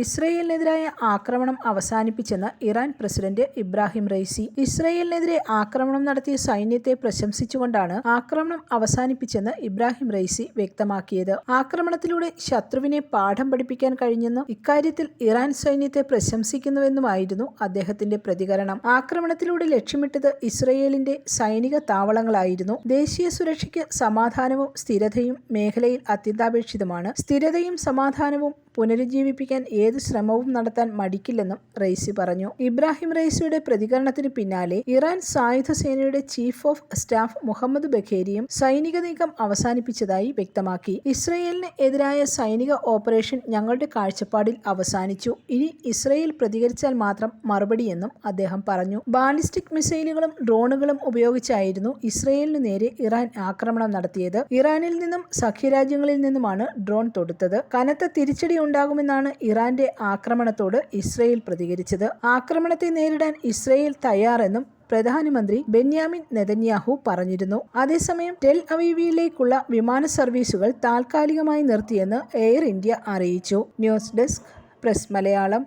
ഇസ്രയേലിനെതിരായ ആക്രമണം അവസാനിപ്പിച്ചെന്ന് Iran president Ebrahim Raisi ഇസ്രയേലിനെതിരെ ആക്രമണം നടത്തിയ സൈന്യത്തെ പ്രശംസിച്ചുകൊണ്ടാണ് ആക്രമണം അവസാനിപ്പിച്ചെന്ന് ഇബ്രാഹിം റൈസി വ്യക്തമാക്കിയത്. ആക്രമണത്തിലൂടെ ശത്രുവിനെ പാഠം പഠിപ്പിക്കാൻ കഴിഞ്ഞെന്നും ഇക്കാര്യത്തിൽ ഇറാൻ സൈന്യത്തെ പ്രശംസിക്കുന്നുവെന്നുമായിരുന്നു അദ്ദേഹത്തിന്റെ പ്രതികരണം. ആക്രമണത്തിലൂടെ ലക്ഷ്യമിട്ടത് ഇസ്രയേലിന്റെ സൈനിക താവളങ്ങളായിരുന്നു. ദേശീയ സുരക്ഷയ്ക്ക് സമാധാനവും സ്ഥിരതയും മേഖലയിൽ അത്യന്താപേക്ഷിതമാണ്. സ്ഥിരതയും സമാധാനവും പുനരുജ്ജീവിപ്പിക്കാൻ ഏത് ശ്രമവും നടത്താൻ മടിക്കില്ലെന്നും റെയ്സി പറഞ്ഞു. ഇബ്രാഹിം റെയ്സിയുടെ പ്രതികരണത്തിന് പിന്നാലെ ഇറാൻ സായുധ സേനയുടെ ചീഫ് ഓഫ് സ്റ്റാഫ് മുഹമ്മദ് ബഖേരിയും സൈനിക നീക്കം അവസാനിപ്പിച്ചതായി വ്യക്തമാക്കി. ഇസ്രയേലിന് എതിരായ സൈനിക ഓപ്പറേഷൻ ഞങ്ങളുടെ കാഴ്ചപ്പാടിൽ അവസാനിച്ചു. ഇനി ഇസ്രയേൽ പ്രതികരിച്ചാൽ മാത്രം മറുപടിയെന്നും അദ്ദേഹം പറഞ്ഞു. ബാലിസ്റ്റിക് മിസൈലുകളും ഡ്രോണുകളും ഉപയോഗിച്ചായിരുന്നു ഇസ്രയേലിനു നേരെ ഇറാൻ ആക്രമണം നടത്തിയത്. ഇറാനിൽ നിന്നും സഖ്യരാജ്യങ്ങളിൽ നിന്നുമാണ് ഡ്രോൺ തൊടുത്തത്. കനത്ത തിരിച്ചടി ഉണ്ടാകുമെന്നാണ് ഇറാന്റെ ആക്രമണത്തോട് ഇസ്രയേൽ പ്രതികരിച്ചത്. ആക്രമണത്തെ നേരിടാൻ ഇസ്രയേൽ തയ്യാറെന്നും പ്രധാനമന്ത്രി ബെന്യാമിൻ നെതന്യാഹു പറഞ്ഞിരുന്നു. അതേസമയം ടെൽ അവീവിയിലേക്കുള്ള വിമാന സർവീസുകൾ താൽക്കാലികമായി നിർത്തിയെന്ന് എയർ ഇന്ത്യ അറിയിച്ചു. News desk press Malayalam.